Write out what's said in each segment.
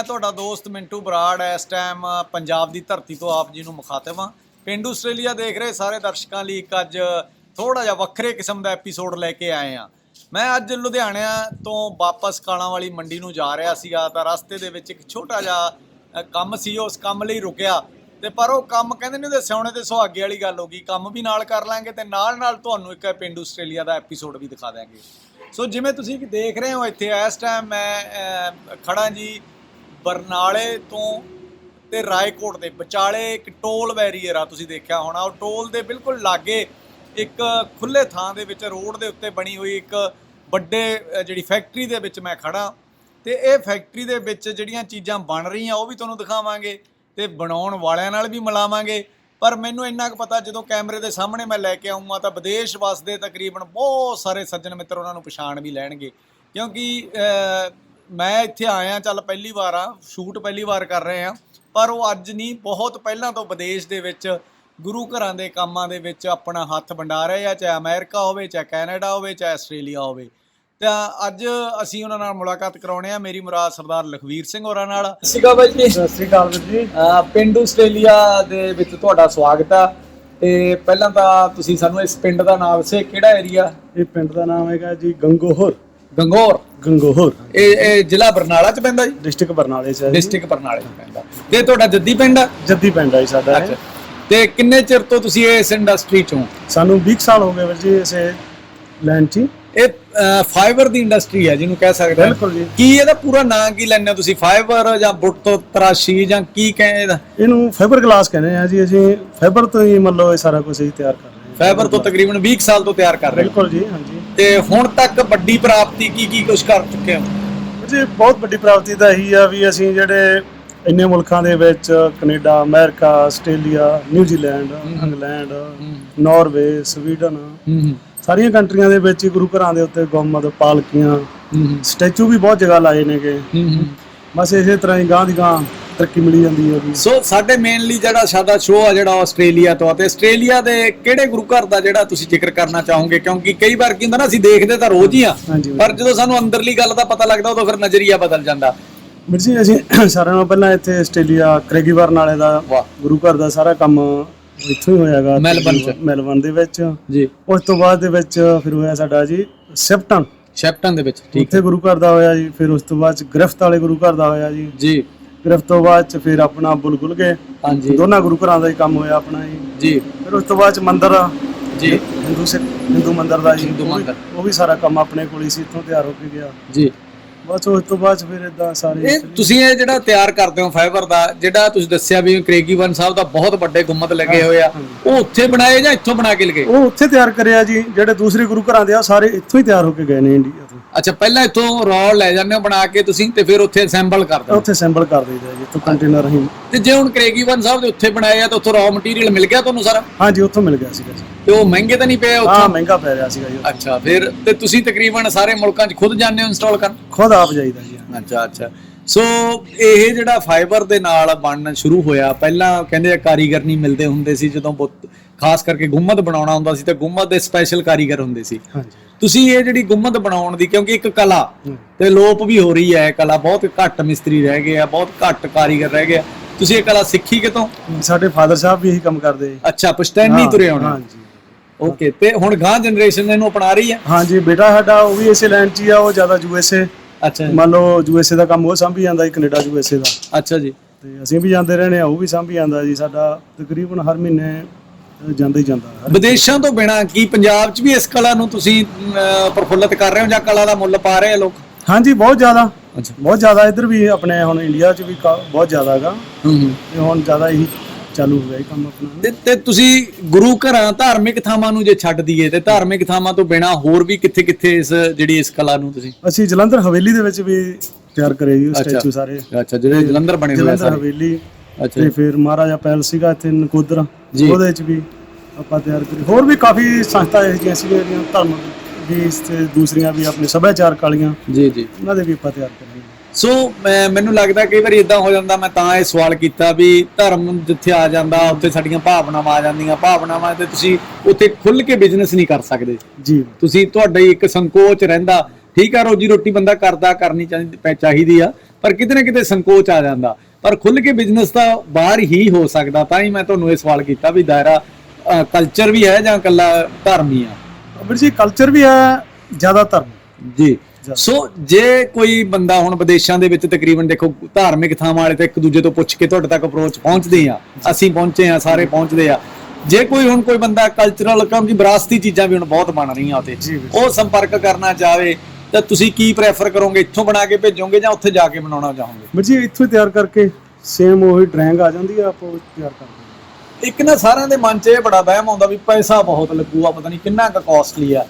ਮੈਂ ਤੁਹਾਡਾ ਦੋਸਤ ਮਿੰਟੂ ਬਰਾੜ ਇਸ ਟਾਈਮ ਪੰਜਾਬ ਦੀ ਧਰਤੀ ਤੋਂ ਆਪ ਜੀ ਨੂੰ ਮੁਖਾਤਬ ਹਾਂ। ਪਿੰਡੂ ਆਸਟ੍ਰੇਲੀਆ ਦੇਖ ਰਹੇ ਸਾਰੇ ਦਰਸ਼ਕਾਂ ਲਈ ਇੱਕ ਅੱਜ ਥੋੜਾ ਜਿਹਾ ਵੱਖਰੇ ਕਿਸਮ ਦਾ ਐਪੀਸੋਡ ਲੈ ਕੇ ਆਏ ਹਾਂ। ਮੈਂ ਅੱਜ ਲੁਧਿਆਣਾ ਤੋਂ ਵਾਪਸ ਕਾਲਾਂ ਵਾਲੀ ਮੰਡੀ ਨੂੰ ਜਾ ਰਿਹਾ ਸੀਗਾ ਤਾਂ ਰਸਤੇ ਦੇ ਵਿੱਚ ਇੱਕ ਛੋਟਾ ਜਿਹਾ ਕੰਮ ਸੀ। ਉਸ ਕੰਮ ਲਈ ਰੁਕਿਆ। ਤੇ ਪਰ ਉਹ ਕੰਮ ਕਹਿੰਦੇ ਨੇ ਉਹਦੇ ਸਿਉਣੇ ਤੇ ਸੁਹਾਗੇ ਵਾਲੀ ਗੱਲ ਹੋ ਗਈ। ਕੰਮ ਵੀ ਨਾਲ ਕਰ ਲਾਂਗੇ ਤੇ ਨਾਲ ਨਾਲ ਤੁਹਾਨੂੰ ਇੱਕ ਪਿੰਡੂ ਆਸਟ੍ਰੇਲੀਆ ਦਾ ਐਪੀਸੋਡ ਵੀ ਦਿਖਾ ਦਾਂਗੇ ਸੋ ਜਿਵੇਂ ਤੁਸੀਂ ਦੇਖ ਰਹੇ ਹੋ ਇੱਥੇ ਇਸ ਟਾਈਮ ਮੈਂ ਅਹ, ਖੜਾ ਜੀ। ਬਰਨਾਲੇ ਤੋਂ ਤੇ ਰਾਏਕੋਟ ਦੇ, ਵਿਚਾਲੇ ਇੱਕ ਟੋਲ ਬੈਰੀਅਰ ਆ ਤੁਸੀਂ ਦੇਖਿਆ ਹੋਣਾ, ਉਹ ਟੋਲ ਦੇ ਬਿਲਕੁਲ ਲਾਗੇ ਇੱਕ ਖੁੱਲੇ ਥਾਂ ਦੇ ਵਿੱਚ ਰੋਡ ਦੇ ਉੱਤੇ ਬਣੀ ਹੋਈ ਇੱਕ ਵੱਡੇ ਜਿਹੜੀ ਫੈਕਟਰੀ ਦੇ ਵਿੱਚ ਮੈਂ ਖੜਾ ਤੇ ਇਹ ਫੈਕਟਰੀ ਦੇ ਵਿੱਚ ਜਿਹੜੀਆਂ ਚੀਜ਼ਾਂ ਬਣ ਰਹੀਆਂ, ਉਹ ਵੀ ਤੁਹਾਨੂੰ ਦਿਖਾਵਾਂਗੇ ਤੇ ਬਣਾਉਣ ਵਾਲਿਆਂ ਨਾਲ ਵੀ ਮਿਲਾਵਾਂਗੇ। ਪਰ ਮੈਨੂੰ ਇੰਨਾ ਕੁ ਪਤਾ, ਜਦੋਂ ਕੈਮਰੇ ਦੇ ਸਾਹਮਣੇ ਮੈਂ ਲੈ ਕੇ ਆਉਂਗਾ ਤਾਂ ਵਿਦੇਸ਼ ਵਸਦੇ ਤਕਰੀਬਨ ਬਹੁਤ ਸਾਰੇ ਸੱਜਣ ਮਿੱਤਰ ਉਹਨਾਂ ਨੂੰ ਪਛਾਣ ਵੀ ਲੈਣਗੇ। ਕਿਉਂਕਿ ਮੈਂ ਇੱਥੇ ਆਇਆ ਚੱਲ ਪਹਿਲੀ ਵਾਰ ਆ ਸ਼ੂਟ ਪਹਿਲੀ ਵਾਰ ਕਰ ਰਹੇ ਆ ਪਰ ਉਹ ਅੱਜ ਨਹੀਂ ਬਹੁਤ ਪਹਿਲਾਂ ਤੋਂ ਵਿਦੇਸ਼ ਦੇ ਵਿੱਚ ਗੁਰੂ ਘਰਾਂ ਦੇ ਕੰਮਾਂ ਦੇ ਵਿੱਚ ਆਪਣਾ ਹੱਥ ਵੰਡਾ ਰਹੇ ਆ ਚਾਹੇ ਅਮਰੀਕਾ ਹੋਵੇ ਚਾਹੇ ਕੈਨੇਡਾ ਹੋਵੇ ਚਾਹੇ ਆਸਟ੍ਰੇਲੀਆ ਹੋਵੇ। ਤਾਂ ਅੱਜ ਅਸੀਂ ਉਹਨਾਂ ਨਾਲ ਮੁਲਾਕਾਤ ਕਰਾਉਣੇ ਆ ਮੇਰੀ ਮੁਰਾਦ ਸਰਦਾਰ ਲਖਵੀਰ ਸਿੰਘ ਹੋਰਾਂ ਨਾਲ। ਸਿਕਾ ਬਾਈ ਜੀ। ਸਤਿ ਸ੍ਰੀ ਅਕਾਲ ਜੀ। ਪਿੰਡ ਆਸਟ੍ਰੇਲੀਆ ਦੇ ਵਿੱਚ ਤੁਹਾਡਾ ਸਵਾਗਤ ਆ ਤੇ ਪਹਿਲਾਂ ਤਾਂ ਤੁਸੀਂ ਸਾਨੂੰ ਇਸ ਪਿੰਡ ਦਾ ਨਾਮ ਦੱਸੇ ਕਿਹੜਾ ਏਰੀਆ ਇਹ ਪਿੰਡ ਦਾ ਨਾਮ ਹੈਗਾ ਜੀ ਗੰਗੋਹਰ। ਗੰਗੌਰ। ਗੰਗੋਹਰ ਇਹ ਇਹ ਜ਼ਿਲ੍ਹਾ ਬਰਨਾਲਾ ਚ ਪੈਂਦਾ ਜੀ? ਡਿਸਟ੍ਰਿਕਟ ਬਰਨਾਲੇ ਚ ਹੈ ਜੀ। ਡਿਸਟ੍ਰਿਕਟ ਬਰਨਾਲੇ ਚ ਪੈਂਦਾ। ਤੇ ਤੁਹਾਡਾ ਜੱਦੀ ਪਿੰਡ ਆ? ਜੱਦੀ ਪਿੰਡ ਹੈ ਜੀ ਸਾਡਾ ਇਹ। ਤੇ ਕਿੰਨੇ ਚਿਰ ਤੋਂ ਤੁਸੀਂ ਇਸ ਇੰਡਸਟਰੀ ਚੋਂ? ਸਾਨੂੰ 20 ਸਾਲ ਹੋ ਗਏ ਵੀਰ ਜੀ ਇਸੇ ਲਾਈਨ 'ਚ। ਹੀ। ਇਹ ਫਾਈਬਰ ਦੀ ਇੰਡਸਟਰੀ ਹੈ ਜਿਹਨੂੰ ਕਹਿ ਸਕਦੇ ਹਾਂ ਬਿਲਕੁਲ ਜੀ। ਕੀ ਇਹਦਾ ਪੂਰਾ ਨਾਂ ਕੀ ਲੈਂਦੇ ਹੋ ਤੁਸੀਂ? ਫਾਈਬਰ ਜਾਂ ਬੁੱਟ ਤੋਂ ਤਰਾਸ਼ੀ ਜਾਂ ਕੀ ਕਹੇ ਇਹਦਾ? ਇਹਨੂੰ ਫਾਈਬਰ ਗਲਾਸ ਕਹਿੰਦੇ ਆ ਜੀ ਅਸੀਂ। ਫਾਈਬਰ ਤੋਂ ਹੀ ਮੰਨ ਲਓ ਇਹ ਸਾਰਾ ਕੁਝ ਹੀ ਤਿਆਰ ਕਰ ਰਹੇ ਹਾਂ। ਫਾਈਬਰ ਤੋਂ ਤਕਰੀਬਨ 20 ਕੁ ਸਾਲ ਤੋਂ ਤਿਆਰ ਕਰ ਰਹੇ ਹੋ। ਬਿਲਕੁਲ ਜੀ ਹਾਂਜੀ। ਤੇ ਹੁਣ ਤੱਕ ਵੱਡੀ ਪ੍ਰਾਪਤੀ ਕੀ ਕੀ ਕੁਝ ਕਰ ਚੁੱਕੇ ਹੋ? ਜੀ ਬਹੁਤ ਵੱਡੀ ਪ੍ਰਾਪਤੀ ਤਾਂ ਇਹੀ ਆ ਵੀ ਅਸੀਂ ਜਿਹੜੇ ਇੰਨੇ ਮੁਲਕਾਂ ਦੇ ਵਿੱਚ Canada America Australia New Zealand England Norway Sweden ਸਾਰੀਆਂ ਕੰਟਰੀਆਂ ਦੇ ਵਿੱਚ ਗੁਰੂ ਘਰਾਂ ਦੇ ਉੱਤੇ ਗੁੰਮਤ ਪਾਲਕੀਆਂ ਸਟੈਚੂ ਵੀ ਬਹੁਤ ਜਗ੍ਹਾ ਲਾਏ ਨੇਗੇ। ਬਸ ਇਸੇ ਤਰ੍ਹਾਂ ਹੀ ਗਾਂ ਦੀ ਗਾਂ ਤਰੱਕੀ ਮਿਲੀ ਜਾਂਦੀ ਹੈ ਵੀ ਸੋ ਸਾਡੇ ਮੇਨਲੀ ਜਿਹੜਾ ਸਾਡਾ ਸ਼ੋਅ ਆ ਜਿਹੜਾ ਆਸਟ੍ਰੇਲੀਆ ਤੋਂ ਆ ਤੇ ਆਸਟ੍ਰੇਲੀਆ ਦੇ ਕਿਹੜੇ ਗੁਰੂ ਘਰ ਦਾ ਜਿਹੜਾ ਤੁਸੀਂ ਜ਼ਿਕਰ ਕਰਨਾ ਚਾਹੋਗੇ? ਕਿਉਂਕਿ ਕਈ ਵਾਰ ਕੀ ਹੁੰਦਾ ਨਾ ਅਸੀਂ ਦੇਖਦੇ ਤਾਂ ਰੋਜ਼ ਹੀ ਆ ਪਰ ਜਦੋਂ ਸਾਨੂੰ ਅੰਦਰਲੀ ਗੱਲ ਦਾ ਪਤਾ ਲੱਗਦਾ ਉਦੋਂ ਫਿਰ ਨਜ਼ਰੀਆ ਬਦਲ ਜਾਂਦਾ। ਵੀਰ ਜੀ ਅਸੀਂ ਸਾਰਿਆਂ ਨਾਲੋਂ ਪਹਿਲਾਂ ਇੱਥੇ ਆਸਟ੍ਰੇਲੀਆ ਕ੍ਰੈਗੀਵਰਨ ਵਾਲੇ ਦਾ ਗੁਰੂ ਘਰ ਦਾ ਸਾਰਾ ਕੰਮ ਇੱਥੋਂ ਹੀ ਹੋਇਆਗਾ ਮੈਲਬਰਨ 'ਚ। ਮੈਲਬਰਨ ਦੇ ਵਿੱਚ। ਜੀ। ਉਸ ਤੋਂ ਬਾਅਦ ਦੇ ਵਿੱਚ ਫਿਰ ਹੋਇਆ ਸਾਡਾ ਜੀ ਸਿਫਟਨ ਸ਼ੈਪਟਨ ਦੇ ਵਿੱਚ ਠੀਕ ਉੱਥੇ ਗੁਰੂ ਘਰ ਦਾ ਹੋਇਆ ਜੀ ਫਿਰ ਉਸ ਤੋਂ ਬਾਅਦ ਗ੍ਰਿਫਤ ਵਾਲੇ ਗੁਰੂ ਘਰ ਦਾ ਹੋਇਆ ਜੀ। ਜੀ। ਗ੍ਰਿਫਤ ਤੋਂ ਬਾਅਦ ਚ ਫਿਰ ਆਪਣਾ ਬੁਲਬੁਲ ਗਏ। ਹਾਂਜੀ। ਦੋਨਾਂ ਗੁਰੂ ਘਰਾਂ ਦਾ ਹੀ ਕੰਮ ਹੋਇਆ ਆਪਣਾ ਜੀ। ਜੀ। ਫਿਰ ਉਸ ਤੋਂ ਬਾਅਦ ਚ ਮੰਦਿਰ ਜੀ। ਹਿੰਦੂ ਸਿੱਖ ਹਿੰਦੂ ਮੰਦਿਰ ਦਾ ਜੀ। ਹਿੰਦੂ ਉਹ ਵੀ- ਮੰਦਿਰ। ਉਹ ਵੀ ਸਾਰਾ ਕੰਮ ਆਪਣੇ ਕੋਲ ਹੀ ਸੀ ਇੱਥੋਂ ਤਿਆਰ ਹੋ ਕੇ ਗਿਆ। ਜੀ। ਬਸ ਉਸ ਤੋਂ ਬਾਅਦ ਫਿਰ ਇਦਾਂ ਸਾਰੇ ਇਹ ਤੁਸੀਂ ਇਹ ਜਿਹੜਾ ਤਿਆਰ ਕਰਦੇ ਹੋ ਫਾਈਬਰ ਦਾ ਜਿਹੜਾ ਤੁਸੀਂ ਦੱਸਿਆ ਵੀ ਕ੍ਰੇਗੀਵਨ ਸਾਹਿਬ ਦਾ ਬਹੁਤ ਵੱਡੇ ਗੁੰਮਤ ਲੱਗੇ ਹੋਏ ਆ ਉਹ ਉੱਥੇ ਬਣਾਏ ਜਾਂ ਇੱਥੋਂ ਬਣਾ ਕੇ ਲਗੇ? ਉਹ ਉੱਥੇ ਤਿਆਰ ਕਰਿਆ ਜੀ। ਜਿਹੜੇ ਦੂਸਰੇ ਗੁਰੂ ਘਰਾਂ ਦੇ ਆ ਸਾਰੇ ਇੱਥੋਂ ਹੀ ਤਿਆਰ ਹੋ ਕੇ ਗਏ ਨੇ ਇੰਡੀਆ ਤੋਂ। ਅੱਛਾ ਪਹਿਲਾਂ ਇੱਥੋਂ ਰॉ ਲੈ ਜਾਂਦੇ ਹੋ ਬਣਾ ਕੇ ਤੁਸੀਂ ਤੇ ਫਿਰ ਉੱਥੇ ਅਸੈਂਬਲ ਕਰਦੇ ਹੋ? ਉੱਥੇ ਅਸੈਂਬਲ ਕਰ ਦਈਦਾ ਜੀ ਇੱਥੋਂ ਕੰਟੇਨਰ ਹੀ। ਤੇ ਜੇ ਹੁਣ ਕ੍ਰੇਗੀਵਨ ਸਾਹਿਬ ਦੇ ਉੱਥੇ ਬਣਾਏ ਆ ਤਾਂ ਉੱਥੋਂ ਰॉ ਮਟੀਰੀਅਲ ਮਿਲ ਗਿਆ ਤੁਹਾਨੂੰ ਸਾਰਾ? ਹਾਂਜੀ ਉੱਥੋਂ ਮਿਲ ਗਿਆ ਸੀਗਾ ਜੀ। ਤੇ ਉਹ ਮਹਿੰਗੇ ਤਾਂ ਨਹੀਂ ਪਏ ਹਾਂ ਉੱਥੋਂ? ਮਹਿੰਗਾ ਪੈ ਰਿਹਾ ਸੀਗਾ ਜੀ ਅੱਛਾ ਫਿਰ ਤੇ ਤੁਸੀਂ ਤਕਰੀਬਨ ਸਾਰੇ ਮੁਲਕਾਂ 'ਚ ਖੁਦ ਜਾਂਦੇ ਹੋ ਇੰਸਟਾਲ ਕਰਨ? ਖੁਦ ਆਪ ਜਾਈਦਾ ਜੀ। ਅੱਛਾ ਅੱਛਾ। ਸੋ ਇਹ ਜਿਹੜਾ ਫਾਈਬਰ ਦੇ ਨਾਲ ਬਣਨਾ ਸ਼ੁਰੂ ਹੋਇਆ ਪਹਿਲਾਂ ਕਹਿੰਦੇ ਆ ਕਾਰੀਗਰ ਨਹੀਂ ਮਿਲਦੇ ਹੁੰਦੇ ਸੀ ਜਦੋਂ ਬੁੱਤ ਖਾਸ ਕਰਕੇ ਗੁੰਮਤ ਬਣਾਉਣਾ ਹੁੰਦਾ ਸੀ ਤੇ ਗੁੰਮਤ ਦੇ ਸਪੈਸ਼ਲ ਕਾਰੀਗਰ ਹੁੰਦੇ ਸੀ। ਹਾਂਜੀ। ਤੁਸੀਂ ਇਹ ਜਿਹੜੀ ਗੁੰਮਤ ਬਣਾਉਣ ਦੀ ਕਿਉਂਕਿ ਇੱਕ ਕਲਾ। ਤੇ ਲੋਪ ਵੀ ਹੋ ਰਹੀ ਹੈ ਕਲਾ ਬਹੁਤ ਘੱਟ ਮਿਸਤਰੀ ਰਹਿ ਗਏ ਆ ਬਹੁਤ ਘੱਟ ਕਾਰੀਗਰ ਰਹਿ ਗਏ ਆ। ਤੁਸੀਂ ਇਹ ਕਲਾ ਸਿੱਖੀ ਕਿਤੋਂ? ਸਾਡੇ ਫਾਦਰ ਸਾਹਿਬ ਵੀ ਇਹੀ ਕੰਮ ਕਰਦੇ ਅੱਛਾ ਪਛਤੈਨੀ ਤੁਰੇ ਹੋਣਾ। ਹਾਂਜੀ। ਓਕੇ ਤੇ ਹੁਣ ਗਾਂ ਜਨਰੇਸ਼ਨ ਇਹਨੂੰ ਅਪਣਾ ਰਹੀ ਹੈ? ਹਾਂਜੀ ਬੇਟਾ ਸਾਡਾ ਉਹ ਵੀ ਇਸੇ ਲਾਈਨ 'ਚ ਹੀ ਆ ਉਹ ਜ਼ਿਆਦਾ ਯੂਐਸਏ ਅੱਛਾ ਮੰਨ ਲਓ ਯੂਐਸਏ ਦਾ ਕੰਮ ਉਹ ਸੰਭੀ ਜਾਂਦਾ ਜੀ ਕੈਨੇਡਾ ਯੂਐਸਏ ਦਾ। ਅੱਛਾ ਜੀ। ਤੇ ਅਸੀਂ ਵੀ ਜਾਂਦੇ ਰਹਿੰਦੇ ਆ ਉਹ ਵੀ ਸੰਭੀ ਜਾਂਦਾ ਜੀ। ਸਾਡਾ ਤਕਰੀਬਨ ਹਰ ਮਹੀਨੇ ਜਾਂਦਾ ਹੀ ਜਾਂਦਾ ਵਿਦੇਸ਼ਾਂ ਤੋਂ ਬਿਨਾ ਕੀ ਪੰਜਾਬ 'ਚ ਵੀ ਇਸ ਕਲਾ ਨੂੰ ਤੁਸੀਂ ਪ੍ਰਫੁੱਲਤ ਕਰ ਰਹੇ ਹੋ ਜਾਂ ਕਲਾ ਦਾ ਮੁੱਲ ਪਾ ਰਹੇ ਆ ਲੋਕ? ਹਾਂਜੀ ਬਹੁਤ ਜ਼ਿਆਦਾ। ਅੱਛਾ। ਬਹੁਤ ਜ਼ਿਆਦਾ ਇੱਧਰ ਵੀ ਆਪਣੇ ਹੁਣ ਇੰਡੀਆ 'ਚ ਵੀ ਕਾ- ਬਹੁਤ ਜ਼ਿਆਦਾ ਹੈਗਾ। ਹੂੰ ਹੂੰ। ਤੇ ਹੁਣ ਜ਼ਿਆਦਾ ਹੀ ਚਾਲੂ ਹੋ ਗਿਆ ਇਹ ਕੰਮ ਆਪਣਾ। ਤੇ- ਤੇ ਤੁਸੀਂ ਗੁਰੂ ਘਰਾਂ ਧਾਰਮਿਕ ਥਾਵਾਂ ਨੂੰ ਜੇ ਛੱਡ ਦਈਏ ਤੇ ਧਾਰਮਿਕ ਥਾਵਾਂ ਤੋਂ ਬਿਨਾ ਹੋਰ ਵੀ ਕਿੱਥੇ ਕਿੱਥੇ ਇਸ ਜਿਹੜੀ ਇਸ ਕਲਾ ਨੂੰ ਤੁਸੀਂ? ਅਸੀਂ ਜਲੰਧਰ ਹਵੇਲੀ ਦੇ ਵਿੱਚ ਵੀ ਤਿਆਰ ਕਰੇ ਜੀ ਸਟੈਚੂ ਸਾਰੇ। ਅੱਛਾ ਜਿਹੜੇ ਜਲੰਧਰ ਬਣੇ ਹੋਏ ਆ ਜਲੰਧਰ ਸਾਰੇ। ਹਵੇਲੀ ਅੱਛਾ ਤੇ ਫਿਰ ਮਹਾਰਾਜਾ ਪੈਲਸ ਸੀਗਾ ਇੱਥੇ ਨਕੋਦਰ। ਜੀ। ਉਹਦੇ ਵਿੱਚ ਵੀ ਆਪਾਂ ਤਿਆਰ ਕਰੀ। ਹੋਰ ਵੀ ਕਾਫੀ ਸੰਸਥਾ ਇਹ ਜਿਹੀਆਂ ਸੀਗੀਆਂ ਜਿਹੜੀਆਂ ਧਰਮ ਦੀ ਤੇ ਦੂਸਰੀਆਂ ਵੀ ਆਪਣੇ ਸੱਭਿਆਚਾਰਕ ਵਾਲੀਆਂ। ਜੀ ਜੀ। ਉਹਨਾਂ ਦੇ ਵੀ ਆਪਾਂ ਤਿਆਰ ਕਰਾਂਗੇ ਸੋ ਮੈਂ- ਮੈਨੂੰ ਲੱਗਦਾ ਕਈ ਵਾਰੀ ਇਦਾਂ ਹੋ ਜਾਂਦਾ ਮੈਂ ਤਾਂ ਇਹ ਸਵਾਲ ਕੀਤਾ ਵੀ ਧਰਮ ਜਿੱਥੇ ਆ ਜਾਂਦਾ ਉੱਥੇ ਸਾਡੀਆਂ ਭਾਵਨਾਵਾਂ ਆ ਜਾਂਦੀਆਂ। ਭਾਵਨਾਵਾਂ ਤੇ ਤੁਸੀਂ ਉੱਥੇ ਖੁੱਲ ਕੇ ਬਿਜ਼ਨਸ ਨਹੀਂ ਕਰ ਸਕਦੇ। ਜੀ। ਤੁਸੀਂ ਤੁਹਾਡਾ ਹੀ ਇੱਕ ਸੰਕੋਚ ਰਹਿੰਦਾ। ਠੀਕ ਆ ਰੋਜੀ ਰੋਟੀ ਬੰਦਾ ਕਰਦਾ ਕਰਨੀ ਚਾਹੀਦੀ ਪੈ- ਚਾਹੀਦੀ ਆ ਪਰ ਕਿਤੇ ਨਾ ਕਿਤੇ ਸੰਕੋਚ ਆ ਜਾਂਦਾ। ਪਰ ਖੁੱਲ ਕੇ ਬਿਜ਼ਨਸ ਤਾਂ ਬਾਹਰ ਹੀ ਹੋ ਸਕਦਾ ਤਾਂ ਹੀ ਮੈਂ ਤੁਹਾਨੂੰ ਇਹ ਸਵਾਲ ਕੀਤਾ ਵੀ ਦਾਇਰਾ ਕਲਚਰ ਵੀ ਹੈ ਜਾਂ ਇਕੱਲਾ ਧਰਮ ਹੀ ਆ? ਵੀਰ ਜੀ ਕਲਚਰ ਵੀ ਹੈ ਜ਼ਿਆਦਾ ਧਰਮ। ਜੀ। ਸੋ ਜੇ ਕੋਈ ਬੰਦਾ ਹੁਣ ਵਿਦੇਸ਼ਾਂ ਦੇ ਵਿੱਚ ਤਕਰੀਬਨ ਦੇਖੋ ਧਾਰਮਿਕ ਥਾਵਾਂ ਵਾਲੇ ਤਾਂ ਇੱਕ ਦੂਜੇ ਤੋਂ ਪੁੱਛ ਕੇ ਤੁਹਾਡੇ ਤੱਕ ਅਪਰੋਚ ਪਹੁੰਚਦੇ ਆ ਅਸੀਂ ਪਹੁੰਚੇ ਆ ਸਾਰੇ ਪਹੁੰਚਦੇ ਆ। ਜੇ ਕੋਈ ਹੁਣ ਕੋਈ ਬੰਦਾ ਕਲਚਰਲ ਕਿਉਂਕਿ ਵਿਰਾਸਤੀ ਚੀਜ਼ਾਂ ਵੀ ਹੁਣ ਬਹੁਤ ਬਣ ਰਹੀਆਂ ਉਤੇ। ਉਹ ਸੰਪਰਕ ਕਰਨਾ ਚਾਹਵੇ ਤਾਂ ਤੁਸੀਂ ਕੀ ਪ੍ਰੈਫਰ ਕਰੋਗੇ? ਇੱਥੋਂ ਬਣਾ ਕੇ ਭੇਜੋਗੇ ਜਾਂ ਉੱਥੇ ਜਾ ਕੇ ਬਣਾਉਣਾ ਚਾਹੋਗੇ? ਵੀਰ ਜੀ ਇੱਥੋਂ ਹੀ ਤਿਆਰ ਕਰਕੇ ਸੇਮ ਉਹੀ ਡਰਾਇੰਗ ਆ ਜਾਂਦੀ ਆ ਆਪਾਂ ਉਹ ਤਿਆਰ ਕਰਦੇ ਹਾਂ। ਇੱਕ ਨਾ ਸਾਰਿਆਂ ਦੇ ਮਨ 'ਚ ਇਹ ਬੜਾ ਵਹਿਮ ਆਉਂਦਾ ਵੀ ਪੈਸਾ ਬਹੁਤ ਲੱਗੂਗਾ ਪਤਾ ਨਹੀਂ ਕਿੰਨਾ ਕੁ ਕਾਸਟਲੀ ਆ।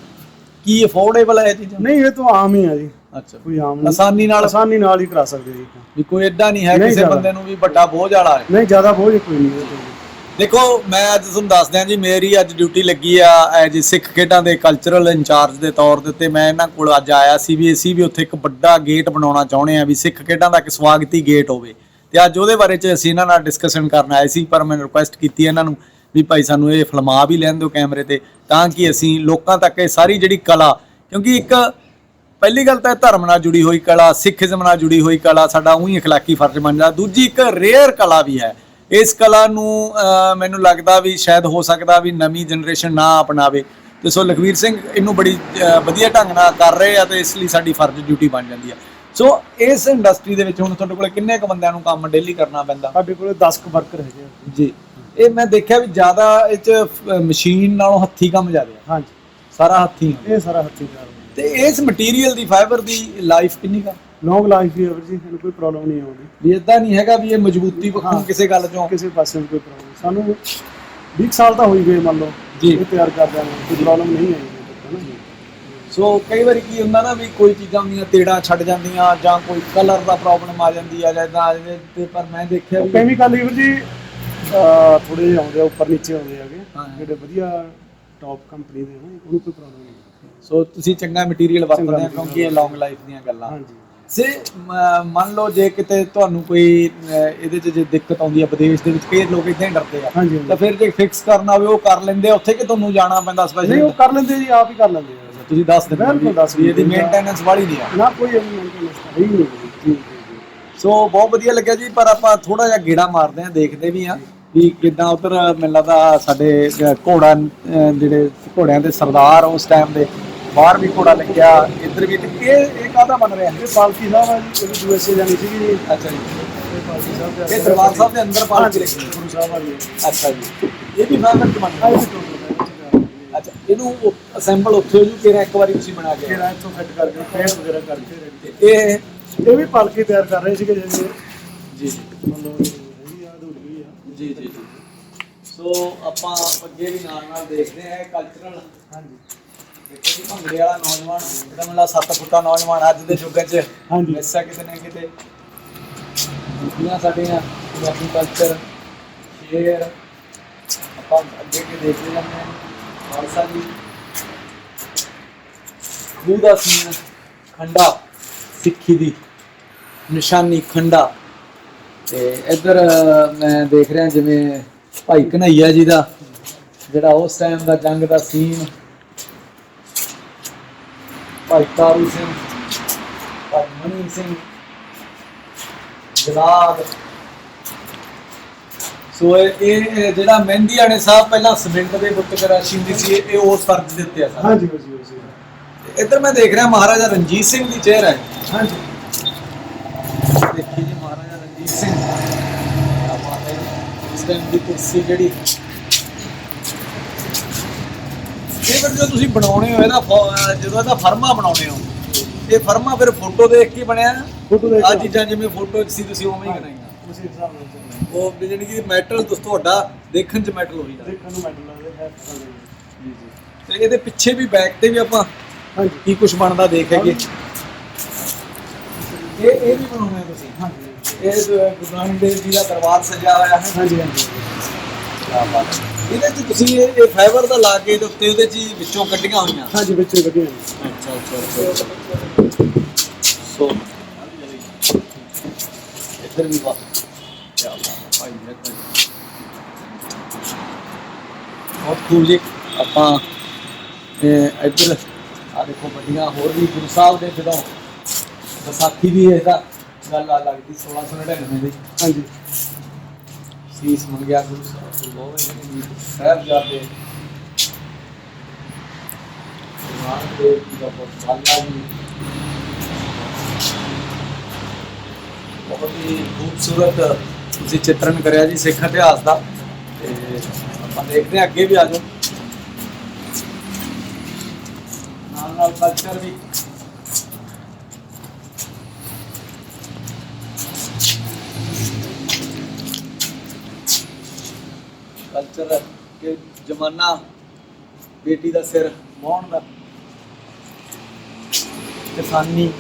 ਕੀ ਅਫੋਰਡੇਬਲ ਹੈ ਇਹ ਚੀਜ਼ਾਂ? ਨਹੀਂ ਇਹ ਤਾਂ ਆਮ ਹੀ ਆ ਜੀ। ਅੱਛਾ। ਕੋਈ ਆਮ ਨਹੀਂ। ਆਸਾਨੀ ਨਾਲ? ਆਸਾਨੀ ਨਾਲ ਹੀ ਕਰਾ ਸਕਦੇ ਜੀ। ਵੀ ਕੋਈ ਏਦਾਂ ਨਹੀਂ ਹੈ ਨਹੀਂ ਕਿਸੇ ਜ਼ਿਆਦਾ। ਬੰਦੇ ਨੂੰ ਵੀ ਵੱਡਾ ਬੋਝ ਵਾਲਾ ਹੈ। ਨਹੀਂ ਜ਼ਿਆਦਾ ਬੋਝ ਕੋਈ ਨਹੀਂ। ਇਹ ਤਾਂ। ਦੇਖੋ, ਮੈਂ ਅੱਜ ਤੁਹਾਨੂੰ ਦੱਸ ਦਿਆਂ ਜੀ, ਮੇਰੀ ਅੱਜ ਡਿਊਟੀ ਲੱਗੀ ਆ ਐਜ ਸਿੱਖ ਖੇਡਾਂ ਦੇ ਕਲਚਰਲ ਇੰਚਾਰਜ ਦੇ ਤੌਰ ਦੇ ਉੱਤੇ ਮੈਂ ਇਹਨਾਂ ਕੋਲ ਅੱਜ ਆਇਆ ਸੀ ਵੀ ਅਸੀਂ ਵੀ ਉੱਥੇ ਇੱਕ ਵੱਡਾ ਗੇਟ ਬਣਾਉਣਾ ਚਾਹੁੰਦੇ ਆ ਵੀ ਸਿੱਖ ਖੇਡਾਂ ਦਾ ਇੱਕ ਸਵਾਗਤੀ ਗੇਟ ਹੋਵੇ। ਤੇ ਅੱਜ ਉਹਦੇ ਬਾਰੇ ਚ ਅਸੀਂ ਇਹਨਾਂ ਨਾਲ ਡਿਸਕਸ਼ਨ ਕਰਨ ਆਏ ਸੀ, ਪਰ ਮੈਂ ਰਿਕੁਐਸਟ ਕੀਤੀ ਇਹਨਾਂ ਨੂੰ ਵੀ ਭਾਈ ਸਾਨੂੰ ਇਹ ਫਿਲਮਾ ਵੀ ਲੈਣ ਦਿਓ ਕੈਮਰੇ ਤੇ, ਤਾਂ ਕਿ ਅਸੀਂ ਲੋਕਾਂ ਤੱਕ ਇਹ ਸਾਰੀ ਜਿਹੜੀ ਕਲਾ, ਕਿਉਂਕਿ ਇੱਕ ਪਹਿਲੀ ਗੱਲ ਤਾਂ ਧਰਮ ਨਾਲ ਜੁੜੀ ਹੋਈ ਕਲਾ ਸਿੱਖੀਜ਼ਮ ਨਾਲ ਜੁੜੀ ਹੋਈ ਕਲਾ, ਸਾਡਾ ਉਹੀ ਅਖਲਾਕੀ ਫਰਜ਼ ਬਣਦਾ ਦੂਜੀ ਇੱਕ ਰੇਅਰ ਕਲਾ ਵੀ ਹੈ ਇਸ ਕਲਾ ਨੂੰ ਮੈਨੂੰ ਲੱਗਦਾ ਵੀ ਸ਼ਾਇਦ ਹੋ ਸਕਦਾ ਵੀ ਨਵੀਂ ਜਨਰੇਸ਼ਨ ਨਾ ਅਪਣਾਵੇ। ਤੇ ਸੋ ਲਖਵੀਰ ਸਿੰਘ ਇਹਨੂੰ ਬੜੀ ਵਧੀਆ ਢੰਗ ਨਾਲ ਕਰ ਰਹੇ ਆ ਤੇ ਇਸ ਲਈ ਸਾਡੀ ਫਰਜ਼ ਡਿਊਟੀ ਬਣ ਜਾਂਦੀ ਆ। ਸੋ ਇਸ ਇੰਡਸਟਰੀ ਦੇ ਵਿੱਚ ਹੁਣ ਤੁਹਾਡੇ ਕੋਲ ਕਿੰਨੇ ਕੁ ਬੰਦਿਆਂ ਨੂੰ ਕੰਮ ਡੇਲੀ ਕਰਨਾ ਪੈਂਦਾ? ਸਾਡੇ ਕੋਲ 10 ਕੁ ਵਰਕਰ ਹੈਗੇ ਜੀ। ਇਹ ਮੈਂ ਦੇਖਿਆ ਵੀ ਜ਼ਿਆਦਾ ਇਹ ਚ ਮਸ਼ੀਨ ਨਾਲੋਂ ਹੱਥੀ ਕੰਮ ਜ਼ਿਆਦਾ ਆ। ਹਾਂਜੀ। ਸਾਰਾ ਹੱਥੀ। ਇਹ ਸਾਰਾ ਹੱਥੀਂ ਹੁੰਦਾ ਤੇ ਇਸ ਮਟੀਰੀਅਲ ਦੀ ਫਾਈਬਰ ਦੀ ਲਾਈਫ ਕਿੰਨੀ ਕਾ ਲੌਂਗ ਲਾਈਫ ਹੀ ਹੈ ਵੀਰ ਜੀ ਇਹਨੂੰ ਕੋਈ ਪ੍ਰੋਬਲਮ ਨਹੀਂ ਆਉਂਦੀ। ਵੀ ਇਦਾਂ ਨਹੀਂ ਹੈਗਾ ਵੀ ਇਹ ਮਜ਼ਬੂਤੀ ਪੱਖੋਂ ਹਾਂ। ਕਿਸੇ ਗੱਲ ਚੋਂ। ਕਿਸੇ ਪਾਸੇ ਵੀ ਕੋਈ ਪ੍ਰੋਬਲਮ ਸਾਨੂੰ 20 ਸਾਲ ਤਾਂ ਹੋਈ ਗਏ ਮੰਨ ਲਓ ਜੀ। ਇਹ ਤਿਆਰ ਕਰਦਿਆਂ ਨੂੰ ਕੋਈ ਪ੍ਰੋਬਲਮ ਨਹੀਂ ਆਈ। ਅਜੇ ਤੱਕ ਨਾ ਸੋ ਕਈ ਵਾਰੀ ਕੀ ਹੁੰਦਾ ਨਾ ਵੀ ਕੋਈ ਚੀਜ਼ਾਂ ਹੁੰਦੀਆਂ ਤੇੜਾਂ ਛੱਡ ਜਾਂਦੀਆਂ ਜਾਂ ਕੋਈ ਕਲਰ ਦਾ ਪ੍ਰੋਬਲਮ ਆ ਜਾਂਦੀ ਆ ਜਾਂ ਇਦਾਂ ਤੇ ਪਰ ਮੈਂ ਦੇਖਿਆ ਵੀ ਕੈਮੀਕਲ ਵੀਰ ਜੀ ਥੋੜੇ ਜਿਹੇ ਆਉਂਦੇ ਆ ਉੱਪਰ ਨੀਚੇ ਆਉਂਦੇ ਹੈਗੇ ਹਾਂ। ਜਿਹੜੇ ਵਧੀਆ ਟੌਪ ਕੰਪਨੀ ਦੇ ਨੇ ਉਹਨੂੰ ਕੋਈ ਪ੍ਰੋਬਲਮ ਨਹੀਂ। ਸੋ ਤੁਸੀਂ ਚੰਗਾ ਮਟੀਰੀਅਲ ਵਰਤਦੇ ਆ ਕਿਉਂਕਿ ਇਹ ਲੌਂਗ ਲਾਈਫ ਦੀਆਂ ਗੱਲਾਂ। ਹਾਂਜੀ। ਸੇ ਮ- ਮੰਨ ਲਓ ਜੇ ਕਿਤੇ ਤੁਹਾਨੂੰ ਕੋਈ ਇਹਦੇ 'ਚ ਜੇ ਦਿੱਕਤ ਆਉਂਦੀ ਆ ਵਿਦੇਸ਼ ਦੇ ਵਿੱਚ ਕਈ ਲੋਕ ਇਦਾਂ ਹੀ ਡਰਦੇ ਆ। ਤਾਂ ਫਿਰ ਜੇ ਫਿਕਸ ਕਰਨਾ ਹੋਵੇ ਉਹ ਕਰ ਲੈਂਦੇ ਉੱਥੇ ਕਿ ਤੁਹਾਨੂੰ ਜਾਣਾ ਪੈਂਦਾ ਨਹੀਂ ਸਪੈਸ਼ਲ ਉਹ ਕਰ ਲੈਂਦੇ ਜੀ ਆਪ ਹੀ ਕਰ ਲੈਂਦੇ ਤੁਸੀਂ ਦੱਸ ਹੋ ਬਿਲਕੁਲ ਦੱਸ ਵੀ ਇਹਦੀ। ਮੇਨਟੇਨੈਂਸ ਵਾਲੀ ਨਹੀਂ ਆ। ਨਾ ਕੋਈ ਮੇਨਟੇਨੈਂਸ ਹੈ ਹੀ ਨਹੀਂ ਜੀ। ਜੀ ਜੀ ਸੋ ਬਹੁਤ ਵਧੀਆ ਲੱਗਿਆ ਜੀ ਪਰ ਆਪਾਂ ਥੋੜਾ ਜਿਹਾ ਗੇੜਾ ਮਾਰਦੇ ਆਂ ਦੇਖਦੇ ਵੀ ਆਂ ਵੀ ਕਿਦਾਂ ਉਧਰ ਮੈਨੂੰ ਲੱਗਦਾ ਸਾਡੇ ਘੋੜਾ ਜਿਹੜੇ ਘੋੜਿਆਂ ਦੇ ਸਰਦਾਰ ਉਸ ਟਾਈਮ ਦੇ ਬਾਹਰ ਵੀ ਘੋੜਾ ਲੱਗਿਆ ਇੱਧਰ ਵੀ ਤੇ ਇਹ ਇਹ ਕਾਹਦਾ ਬਣ ਰਿਹਾ? ਇਹ ਪਾਲਕੀ ਸਾਹਿਬ ਆ ਜੀ ਇਹ ਯੂਐਸਏ ਜਾਣੀ ਸੀ ਜੀ। ਅੱਛਾ ਜੀ। ਇਹ ਪਾਲਕੀ ਸਾਹਿਬ ਦੇ ਇਹ ਦਰਬਾਰ ਸਾਹਿਬ ਦੇ ਅੰਦਰ ਪਾਲਕੀ ਲੱਗੀ ਗੁਰੂ ਸਾਹਿਬ ਵਾਲੀ। ਅੱਛਾ ਜੀ। ਇਹ ਵੀ ਫਾਈਬਰ ਚ ਬਣ ਰਿਹਾ ਅੱਛਾ ਇਹਨੂੰ ਅਸੈਂਬਲ ਉੱਥੇ ਹੋ ਜੂ ਕਿਹੜਾ ਇੱਕ ਵਾਰੀ ਤੁਸੀਂ ਬਣਾ ਕੇ ਫਿਰ ਇੱਥੋਂ ਫਿੱਟ ਕਰਕੇ ਪੇਂਟ ਵਗੈਰਾ ਕਰਕੇ ਇਹ ਇਹ ਵੀ ਪਾਲਕੀ ਤਿਆਰ ਕਰ ਰਹੇ ਸੀਗੇ ਜੀ। ਜੀ ਹੋ ਜੀ ਜੀ ਜੀ। ਸੋ ਆਪਾਂ ਅੱਗੇ ਵੀ ਨਾਲ ਨਾਲ ਦੇਖਦੇ ਹਾਂ ਕਲਚਰਲ ਹਾਂਜੀ। ਦੇਖੋ ਜੀ ਭੰਗੜੇ ਵਾਲਾ ਨੌਜਵਾਨ ਜਿਹੜਾ ਮਤਲਬ 7 ਫੁੱਟਾ ਨੌਜਵਾਨ ਅੱਜ ਦੇ ਯੁੱਗ 'ਚ ਹਾਂਜੀ। ਮਿੱਸਾ ਕਿਤੇ ਨਾ ਕਿਤੇ? ਦੁਨੀਆ ਸਾਡੀਆਂ ਪੰਜਾਬੀ ਕਲਚਰ ਸ਼ੇਰ ਆਪਾਂ ਅੱਗੇ ਅੱਗੇ ਦੇਖਦੇ ਜਾਂਦੇ ਹਾਂ ਖਾਲਸਾ ਜੀ। ਖੂਹ ਦਾ ਸੀਨ ਖੰਡਾ ਸਿੱਖੀ ਦੀ ਨਿਸ਼ਾਨੀ ਖੰਡਾ। ਤੇ ਇੱਧਰ ਅਹ, ਮੈਂ ਦੇਖ ਰਿਹਾ ਜਿਵੇਂ ਭਾਈ ਕਨਈਆ ਜੀ ਦਾ ਜਿਹੜਾ ਉਸ ਟਾਈਮ ਦਾ ਜੰਗ ਦਾ ਸੀਨ ਭਾਈ ਤਾਰੂ ਸਿੰਘ ਭਾਈ ਮਨੀ ਸਿੰਘ ਜਲਾਦ। ਸੋ ਇਹ ਜਿਹੜਾ ਮਹਿੰਦੀ ਆਣੇ ਸਾਹਿਬ ਪਹਿਲਾਂ ਸਿਮੈਂਟ ਦੇ ਬੁੱਤ ਕਰਾਸ਼ੀ ਹੁੰਦੀ ਸੀ ਇਹ ਉਸ ਫਰਜ਼ ਦੇ ਉੱਤੇ ਆ ਸਾਰਾ। ਹਾਂਜੀ ਹਾਂਜੀ ਹਾਂਜੀ ਇੱਧਰ ਮੈਂ ਦੇਖ ਰਿਹਾ ਮਹਾਰਾਜਾ ਰਣਜੀਤ ਸਿੰਘ ਦੀ ਚਿਹਰਾ ਹੈ। ਹਾਂਜੀ। ਦੇਖੀ ਜੀ ਮਹਾਰਾਜਾ ਰਣਜੀਤ ਸਿੰਘ। ਇਸ ਟਾਈਮ ਦੀ ਕੁਰਸੀ ਜਿਹੜੀ ਫਿਰ ਜਦੋਂ ਤੁਸੀਂ ਬਣਾਉਣੇ ਹੋ ਇਹਦਾ ਫੋ- ਜਦੋਂ ਇਹਦਾ ਫਰਮਾ ਬਣਾਉਣੇ ਹੋ ਇਹ ਫਰਮਾ ਫਿਰ ਫੋਟੋ ਦੇਖ ਕੇ ਬਣਿਆ? ਫੋਟੋ ਦੇਖ ਆ ਕੇ। ਚੀਜ਼ਾਂ ਜਿਵੇਂ ਫੋਟੋ 'ਚ ਸੀ ਤੁਸੀਂ ਉਵੇਂ ਹੀ ਬਣਾਈਆਂ। ਉਸੇ ਹਿਸਾਬ ਨਾਲ ਚੱਲਣਾ ਉਹ ਵੀ ਜਿਹੜੀ ਕਿ ਮੈਟਲ ਦੋਸਤੋ ਤੁਹਾਡਾ ਦੇਖਣ 'ਚ ਮੈਟਲ ਹੋਈ ਜਾਂਦਾ। ਦੇਖਣ ਨੂੰ ਮੈਡਲ ਲੱਗਦੇ ਹੈ ਜੀ ਜੀ। ਤੇ ਇਹਦੇ ਪਿੱਛੇ ਵੀ ਬੈਕ ਤੇ ਵੀ ਆਪਾਂ ਹਾਂਜੀ। ਕੀ ਕੁਝ ਬਣਦਾ ਦੇਖ ਹੈਗੇ ਇਹ ਇਹ ਵੀ ਬਣਾਉਣਾ ਤੁਸੀਂ? ਹਾਂਜੀ। ਇਹ ਜੋ ਹੈ ਗੁਰੂ ਨਾਨਕ ਦੇਵ ਜੀ ਦਾ ਦਰਬਾਰ ਸਜਿਆ ਹੋਇਆ ਹੈ। ਹਾਂਜੀ ਹਾਂਜੀ। ਕਿਆ ਬਾਤ ਹੈ। ਇਹਦੇ ਚ ਤੁਸੀਂ ਇਹ ਫਾਈਬਰ ਦਾ ਲਾ ਕੇ ਉੱਤੇ ਉਹਦੇ ਚ ਹੀ ਵਿੱਚੋਂ ਕੱਢੀਆਂ ਹੋਈਆਂ? ਹਾਂਜੀ ਵਧੀਆ ਨੇ ਅੱਛਾ ਅੱਛਾ ਅੱਛਾ ਸੋ ਇੱਧਰ ਵੀ ਵਾ ਹੈ ਭਾਈ ਤਾਂ ਬਹੁਤ ਖੂਬ ਜੀ ਆਪਾਂ ਇੱਧਰ ਆ ਦੇਖੋ ਵੱਡੀਆਂ ਹੋਰ ਵੀ ਗੁਰੂ ਸਾਹਿਬ ਦੇ ਜਦੋਂ ਵਿਸਾਖੀ ਵੀ ਇਹਦਾ ਗੱਲ ਆ ਲੱਗਦੀ 1699 ਦੀ। ਹਾਂਜੀ। ਸੀਸ ਮੰਨ ਗੁਰੂ ਸਾਹਿਬ ਤੋਂ ਬਹੁਤ ਸਾਹਿਬ ਜਾਂਦੇ ਨਾਨਕ ਦੇਵ ਜੀ ਦਾ ਪੁੱਤ ਬਾਲਾ ਜੀ। ਬਹੁਤ ਹੀ ਖੂਬਸੂਰਤ ਤੁਸੀਂ ਚਿੱਤਰਨ ਕਰਿਆ ਜੀ ਸਿੱਖ ਇਤਿਹਾਸ ਦਾ। ਤੇ ਆਪਾਂ ਦੇਖਦੇ ਹਾਂ ਅੱਗੇ ਵੀ ਆ ਜਾਓ। ਨਾਲ ਨਾਲ ਕਲਚਰ ਵੀ ਕਲਚਰ ਕਿ ਜਮਾਨਾ ਬੇਟੀ ਦਾ ਸਿਰ ਮੋਹਣ ਦਾ। ਕਿਸਾਨੀ।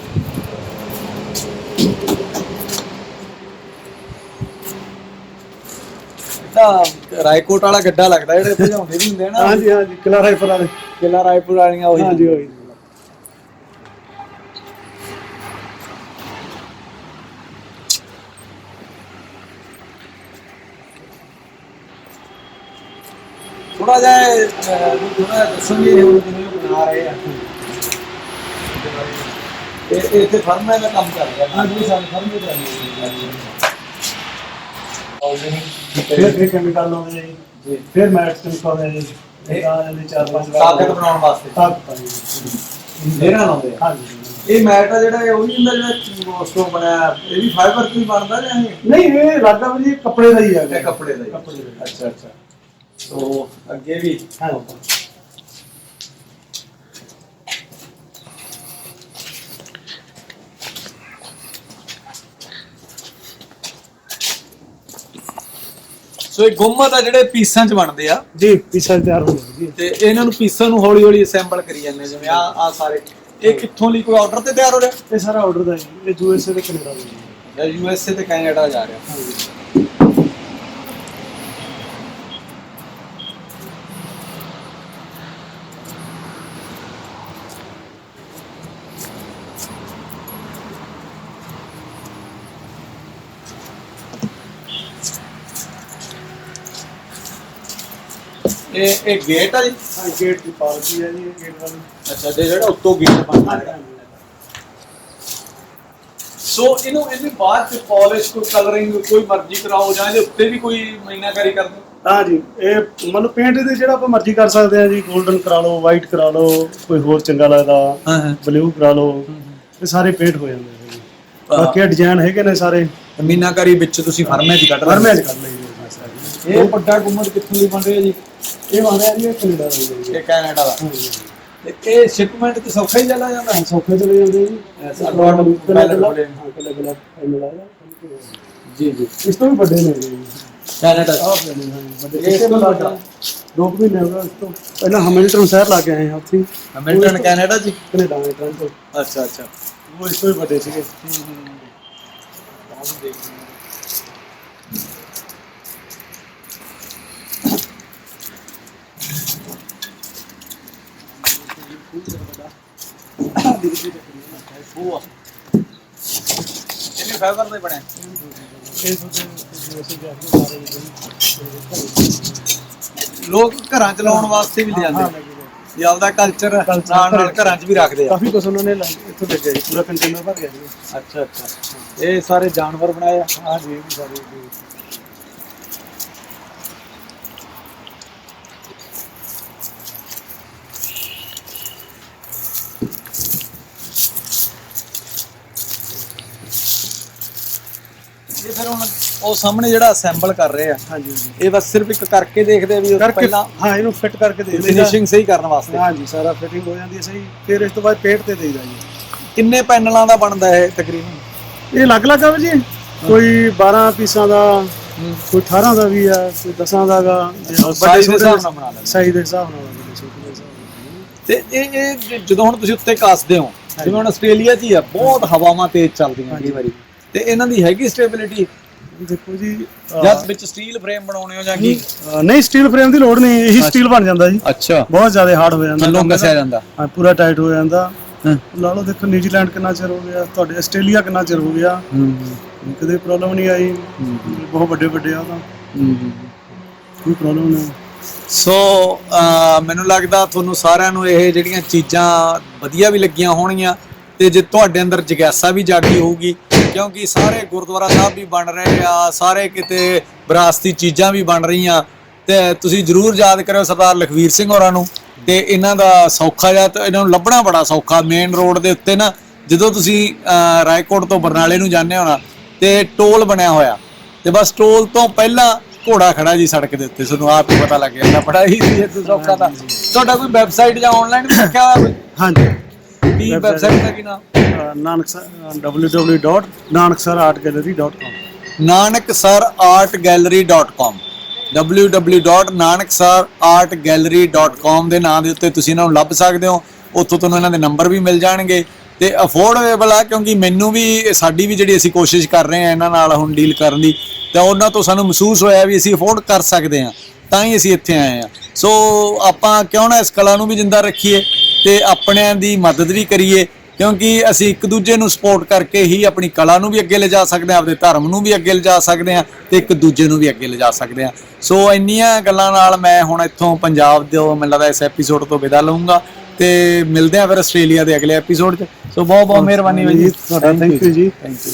ਤਾਂ ਰਾਏਕੋਟ ਵਾਲਾ ਗੱਡਾ ਲੱਗਦਾ ਜਿਹੜੇ ਭਜਾਉਂਦੇ ਵੀ ਹੁੰਦੇ ਨਾ। ਹਾਂਜੀ ਹਾਂਜੀ ਕਿਲਾ ਰਾਈਫਲ ਵਾਲੇ। ਕਿਲਾ ਰਾਏਪੁਰ ਵਾਲੀਆਂ ਉਹੀ ਹਾਂਜੀ ਉਹੀ। ਥੋੜਾ ਜਿਹਾ ਥੋੜਾ ਜਿਹਾ ਦੱਸੋਗੇ ਹੁਣ ਜਿਵੇਂ ਬਣਾ ਰਹੇ ਆ। ਇਹ ਇਹ ਇੱਥੇ ਫਰਮੇ ਦਾ ਕੰਮ ਕਰ ਰਿਹਾ। ਹਾਂਜੀ ਸਾਨੂੰ ਫਰਮੇ ਦਾ ਫਿਰ ਫਿਰ ਕੈਮੀਕਲ ਲਾਉਂਦੇ ਜੀ। ਜੀ। ਫਿਰ ਮੈਟਸ ਚਮਕਾਉਂਦੇ ਜੀ। ਇਹ ਆ ਜਾਂਦੇ ਚਾਰ ਪੰਜ ਵਾਰ ਤਾਕਤ ਬਣਾਉਣ ਵਾਸਤੇ। ਤਾਕਤ ਫੇਰਾਂ ਲਾਉਂਦੇ ਆ। ਹਾਂਜੀ। ਇਹ ਮੈਟ ਆ ਜਿਹੜਾ ਉਹੀ ਹੁੰਦਾ ਜਿਹੜਾ ਉਸ ਤੋਂ ਬਣਿਆ। ਇਹ ਵੀ ਫਾਈਬਰ ਤੋਂ ਹੀ ਬਣਦਾ ਜਾਂ ਇਹ? ਨਹੀਂ ਇਹ ਲੱਗਦਾ ਵੀ ਜੀ ਕੱਪੜੇ ਦਾ ਹੀ ਆ। ਦਾ ਹੀ। ਕੱਪੜੇ ਦਾ ਹੀ। ਅੱਛਾ ਅੱਛਾ। ਸੋ ਅੱਗੇ ਵੀ ਹਾਂ ਸੋ ਇਹ ਗੁੰਮਤ ਆ ਜਿਹੜੇ ਪੀਸਾਂ 'ਚ ਬਣਦੇ ਆ। ਜੀ ਪੀਸਾ ਤਿਆਰ ਹੋ ਗਿਆ ਜੀ ਤੇ ਇਹਨਾਂ ਨੂੰ ਪੀਸਾਂ ਨੂੰ ਹੌਲੀ ਹੌਲੀ ਅਸੈਂਬਲ ਕਰੀ ਜਾਂਦੇ ਜਿਵੇਂ ਆ ਆ ਸਾਰੇ। ਇਹ ਕਿੱਥੋਂ ਲਈ ਕੋਈ ਆਰਡਰ ਤੇ ਤਿਆਰ ਹੋ ਰਿਹਾ? ਇਹ ਸਾਰਾ ਆਰਡਰ ਦਾ ਜੀ ਇਹ ਯੂਐਸਏ ਤੇ ਕੈਨੇਡਾ ਦਾ ਜਾਂ ਯੂ ਐਸ ਏ ਤੇ ਕੈਨੇਡਾ ਜਾ ਰਿਹਾ। ਹਾਂਜੀ। ਇਹ ਇਹ ਗੇਟ ਆ ਜੀ? ਹਾਂ ਗੇਟ ਦੀ ਪਾਲਕੀ ਹੈ ਜੀ ਇਹ ਗੇਟ ਵਾਲੀ। ਅੱਛਾ ਤੇ ਜਿਹੜਾ ਉੱਤੋਂ ਗੇਟ ਬਣਦਾ ਹੈ ਸੋ ਇਹਨੂੰ ਇਹਦੇ ਬਾਅਦ ਚ ਪਾਲਿਸ਼ ਕੋਈ ਕਲਰਿੰਗ ਕੋਈ ਮਰਜ਼ੀ ਕਰਾਓ ਜਾਂ ਇਹਦੇ ਉੱਤੇ ਵੀ ਕੋਈ ਮੀਨਾਕਾਰੀ ਕਰ ਦਿਓ ਹਾਂ ਜੀ ਇਹ ਮਤਲਬ ਪੇਂਟ ਦੇ ਜਿਹੜਾ ਆਪਾਂ ਮਰਜ਼ੀ ਕਰ ਸਕਦੇ ਆ ਜੀ 골ਡਨ ਕਰਾ ਲਓ ਵਾਈਟ ਕਰਾ ਲਓ ਕੋਈ ਹੋਰ ਚੰਗਾ ਲੱਗਦਾ ਹਾਂ ਹਾਂ। ਬਲੂ ਕਰਾ ਲਓ ਇਹ ਸਾਰੇ ਪੇਂਟ ਹੋ ਜਾਂਦੇ ਨੇ ਜੀ। ਬਾਕੀ ਡਿਜ਼ਾਈਨ ਹੈਗੇ ਨੇ ਸਾਰੇ। ਮੀਨਾਕਾਰੀ ਵਿੱਚ ਤੁਸੀਂ ਫਰਮੇ ਚ ਕੱਢ ਲਈਏ ਸਾਰੇ। ਇਹ ਵੱਡਾ ਗੁੰਮਤ ਕਿੱਥੋਂ ਦੀ ਬਣ ਰਿਹਾ ਜੀ? ਇਹ ਜੀ ਇਹ ਕੈਨੇਡਾ ਦਾ ਜੀ ਇਹ ਕੈਨੇਡਾ ਦਾ। ਤੇ ਇਹ ਸ਼ਿਪਮੈਂਟ ਤੇ ਸੌਖਾ ਹੀ ਚਲਾ ਜਾਂਦਾ? ਹਾਂ ਸੌਖੇ ਚਲੇ ਜਾਂਦੇ ਜੀ। ਐਸਾ ਲੋਡ ਪਹਿਲਾਂ। ਹਾਂ ਕਿਲਾ ਐਵੇਂ ਲੱਗਦਾ ਜੀ ਜੀ। ਇਸ ਤੋਂ ਵੀ ਵੱਡੇ ਨੇ ਜੀ। ਕੈਨੇਡਾ ਹਾਂ ਵੱਡੇ। ਇਸ ਤੋਂ ਵੱਡਾ। ਦੋ ਮਹੀਨੇ ਹੋ ਗਏ ਇਸ ਤੋਂ। ਪਹਿਲਾਂ ਹੈਮਿਲਟਨ ਸ਼ਹਿਰ ਲਾ ਕੇ ਆਏ ਹਾਂ ਉੱਥੇ ਹੈਮਿਲਟਨ ਕੈਨੇਡਾ ਜੀ? ਕੈਨੇਡਾ ਦੇ ਟ੍ਰਾਂਟੋ ਅੱਛਾ ਅੱਛਾ। ਉਹ ਇਸ ਤੋਂ ਵੀ ਵੱਡੇ ਸੀਗੇ। ਇਹ ਵੀ ਫਾਈਬਰ ਦੇ ਇਹ ਲੋਕ ਘਰਾਂ ਚ ਲਾਉਣ ਵਾਸਤੇ ਵੀ ਲਿਆਂਦੇ ਆਪਦਾ ਕਲਚਰ ਨਾਲ ਨਾਲ ਘਰੇ। ਚ ਵੀ ਰੱਖਦੇ ਆ। ਕਾਫੀ ਕੁਝ ਉਹਨਾਂ ਨੇ ਇੱਥੋਂ ਲੱਗਿਆ ਜੀ ਪੂਰਾ ਕੰਟੇਨਰ ਭਰ ਗਿਆ ਜੀ ਅੱਛਾ ਅੱਛਾ। ਇਹ ਸਾਰੇ ਜਾਨਵਰ ਬਣਾਏ ਆ। ਹਾਂ ਜੀ ਸਾਰੇ ਫਿਰ ਹੁਣ ਉਹ ਸਾਹਮਣੇ ਜਿਹੜਾ ਅਸੈਂਬਲ ਕਰ ਰਹੇ ਆ। ਹਾਂਜੀ ਹਾਂਜੀ। ਇਹ ਬਸ ਸਿਰਫ ਇੱਕ ਕਰਕੇ ਦੇਖਦੇ ਆ ਵੀ ਉਹ ਕਰਕੇ ਪਹਿਲਾਂ ਹਾਂ ਇਹਨੂੰ ਫਿੱਟ ਕਰਕੇ ਦੇ ਦਿੰਦੇ ਫਿਨਿਸ਼ਿੰਗ ਸਹੀ ਕਰਨ ਵਾਸਤੇ। ਹਾਂ ਜੀ ਸਾਰਾ ਫਿਟਿੰਗ ਹੋ ਜਾਂਦੀ ਹੈ ਸਹੀ। ਫਿਰ ਇਸ ਤੋਂ ਬਾਅਦ ਪੇਟ ਤੇ ਦੇਈਦਾ ਜੀ। ਕਿੰਨੇ ਪੈਨਲਾਂ ਦਾ ਬਣਦਾ ਇਹ ਤਕਰੀਬਨ? ਇਹ ਅਲੱਗ-ਅਲੱਗ ਆ ਜੀ। ਕੋਈ 12 ਪੀਸਾਂ ਦਾ ਕੋਈ 18 ਦਾ ਵੀ ਆ ਕੋਈ 10 ਦਾ ਗਾ। Size ਦੇ ਹਿਸਾਬ ਨਾਲ ਬਣਾ ਲੈਂਦੇ। ਸਾਈਜ਼ ਦੇ ਹਿਸਾਬ ਨਾਲ ਛੋਟੇ ਦੇ ਹਿਸਾਬ ਨਾਲ ਤੇ ਇਹ ਇਹ ਜਦੋਂ ਹੁਣ ਤੁਸੀਂ ਉੱਤੇ ਕੱਸਦੇ ਹੋ ਜਿਵੇਂ ਹੁਣ ਆਸਟ੍ਰੇਲੀਆ 'ਚ ਹੀ ਆ ਬਹੁਤ ਹਵਾਵਾਂ ਤੇਜ਼ ਚੱਲਦੀਆਂ ਕਈ ਵਾਰੀ। ਤੇ ਇਹਨਾਂ ਦੀ ਹੈਗੀ ਸਟੇਬਿਲਿਟੀ ਦੇਖੋ ਜੀ ਅਹ, ਜਾਂ ਵਿੱਚ ਸਟੀਲ ਫਰੇਮ ਬਣਾਉਣੇ ਹੋ ਜਾਂ ਕੀ? ਅਹ, ਨਹੀਂ ਸਟੀਲ ਫਰੇਮ ਦੀ ਲੋੜ ਨਹੀਂ ਇਹੀ ਸਟੀਲ ਬਣ ਜਾਂਦਾ ਜੀ। ਅੱਛਾ। ਬਹੁਤ ਜ਼ਿਆਦਾ ਹਾਰਡ ਹੋ ਜਾਂਦਾ। ਥੱਲੋਂ ਕੱਸਿਆ ਜਾਂਦਾ। ਹਾਂ ਪੂਰਾ ਟਾਈਟ ਹੋ ਜਾਂਦਾ। ਹਾਂ। ਲਾ ਲਓ ਦੇਖੋ ਨਿਊਜ਼ੀਲੈਂਡ ਕਿੰਨਾ ਚਿਰ ਹੋ ਗਿਆ ਤੁਹਾਡੇ ਆਸਟ੍ਰੇਲੀਆ ਕਿੰਨਾ ਚਿਰ ਹੋ ਗਿਆ। ਕਦੇ ਪ੍ਰੋਬਲਮ ਨਹੀਂ ਆਈ। ਬਹੁਤ ਵੱਡੇ ਵੱਡੇ ਆ ਤਾਂ। ਕੋਈ ਪ੍ਰੋਬਲਮ ਨਹੀਂ। ਸੋ ਅਹ, ਮੈਨੂੰ ਲੱਗਦਾ ਤੁਹਾਨੂੰ ਸਾਰਿਆਂ ਨੂੰ ਇਹ ਜਿਹੜੀਆਂ ਚੀਜ਼ਾਂ ਵਧੀਆ ਵੀ ਲੱਗੀਆਂ ਹੋਣਗੀਆਂ ਤੇ ਜੇ ਤੁਹਾਡੇ ਅੰਦਰ ਜਿਗਿਆਸਾ ਵੀ ਜਾਗੀ ਹੋਊਗੀ ਕਿਉਂਕਿ ਸਾਰੇ ਗੁਰਦੁਆਰਾ ਸਾਹਿਬ ਵੀ ਬਣ ਰਹੇ ਆ ਸਾਰੇ ਕਿਤੇ ਵਿਰਾਸਤੀ ਚੀਜ਼ਾਂ ਵੀ ਬਣ ਰਹੀਆਂ। ਤੇ ਤੁਸੀਂ ਜਰੂਰ ਯਾਦ ਕਰਿਓ ਸਰਦਾਰ ਲਖਵੀਰ ਸਿੰਘ ਹੋਰਾਂ ਨੂੰ ਤੇ ਇਹਨਾਂ ਦਾ ਸੌਖਾ ਤੇ ਇਹਨਾਂ ਨੂੰ ਲੱਭਣਾ ਬੜਾ ਸੌਖਾ ਮੇਨ ਰੋਡ ਦੇ ਉੱਤੇ ਨਾ ਜਦੋਂ ਤੁਸੀਂ ਰਾਏਕੋਟ ਤੋਂ ਬਰਨਾਲੇ ਨੂੰ ਜਾਂਦੇ ਹੋਣਾ ਤੇ ਟੋਲ ਬਣਿਆ ਹੋਇਆ। ਤੇ ਬਸ ਟੋਲ ਤੋਂ ਪਹਿਲਾਂ ਘੋੜਾ ਖੜਾ ਜੀ ਸੜਕ ਦੇ ਉੱਤੇ ਤੁਹਾਨੂੰ ਆਪ ਹੀ ਪਤਾ ਲੱਗ ਜਾਂਦਾ ਬੜਾ ਹੀ ਸੀ ਇਹ ਸੌਖਾ ਤਾਂ। ਤੁਹਾਡਾ ਕੋਈ ਵੈਬਸਾਈਟ ਜਾਂ ਆਨਲਾਈਨ ਵੀ ਰੱਖਿਆ ਹੋਇਆ ਕੋਈ? ਹਾਂਜੀ। ਕੀ ਵੈਬਸਾਈਟ ਦਾ ਕੀ ਨਾਮ ਅਹ Nanak sir www.nanksaartgallery.com nanksaartgallery.com www.nanksaartgallery.com ਦੇ ਨਾਂ ਦੇ ਉੱਤੇ ਤੁਸੀਂ ਇਹਨਾਂ ਨੂੰ ਲੱਭ ਸਕਦੇ ਹੋ। ਉੱਥੋਂ ਤੁਹਾਨੂੰ ਇਹਨਾਂ ਦੇ ਨੰਬਰ ਵੀ ਮਿਲ ਜਾਣਗੇ ਤੇ ਅਫੋਰਡੇਬਲ ਆ ਕਿਉਂਕਿ ਮੈਨੂੰ ਵੀ, ਸਾਡੀ ਵੀ ਜਿਹੜੀ ਅਸੀਂ ਕੋਸ਼ਿਸ਼ ਕਰ ਰਹੇ ਆ ਇਹਨਾਂ ਨਾਲ ਹੁਣ ਡੀਲ ਕਰਨ ਦੀ, ਤਾਂ ਉਹਨਾਂ ਤੋਂ ਸਾਨੂੰ ਮਹਿਸੂਸ ਹੋਇਆ ਵੀ ਅਸੀਂ ਅਫੋਰਡ ਕਰ ਸਕਦੇ ਹਾਂ, ਤਾਂ ਹੀ ਅਸੀਂ ਇੱਥੇ ਆਏ ਆ ਸੋ ਆਪਾਂ ਕਿਉਂ ਨਾ ਇਸ ਕਲਾ ਨੂੰ ਵੀ ਜਿੰਦਾ ਰੱਖੀਏ ਤੇ ਆਪਣਿਆਂ ਦੀ ਮਦਦ ਵੀ ਕਰੀਏ ਕਿਉਂਕਿ ਅਸੀਂ ਇੱਕ ਦੂਜੇ ਨੂੰ ਸਪੋਰਟ ਕਰਕੇ ਹੀ ਆਪਣੀ ਕਲਾ ਨੂੰ ਵੀ ਅੱਗੇ ਲਿਜਾ ਸਕਦੇ ਹਾਂ ਆਪਦੇ ਧਰਮ ਨੂੰ ਵੀ ਅੱਗੇ ਲਿਜਾ ਸਕਦੇ ਹਾਂ ਤੇ ਇੱਕ ਦੂਜੇ ਨੂੰ ਵੀ ਅੱਗੇ ਲਿਜਾ ਸਕਦੇ ਹਾਂ। ਸੋ ਇੰਨੀਆਂ ਗੱਲਾਂ ਨਾਲ ਮੈਂ ਹੁਣ ਇੱਥੋਂ ਪੰਜਾਬ ਦੇ ਮੈਨੂੰ ਲੱਗਦਾ ਇਸ ਐਪੀਸੋਡ ਤੋਂ ਵਿਦਾ ਲਵਾਂਗਾ ਤੇ ਮਿਲਦੇ ਹਾਂ ਫਿਰ ਆਸਟ੍ਰੇਲੀਆ ਦੇ ਅਗਲੇ ਐਪੀਸੋਡ 'ਚ। ਸੋ ਬਹੁਤ ਬਹੁਤ ਮਿਹਰਬਾਨੀ ਜੀ। ਤੁਹਾਡਾ ਥੈਂਕ ਯੂ ਜੀ। Thank you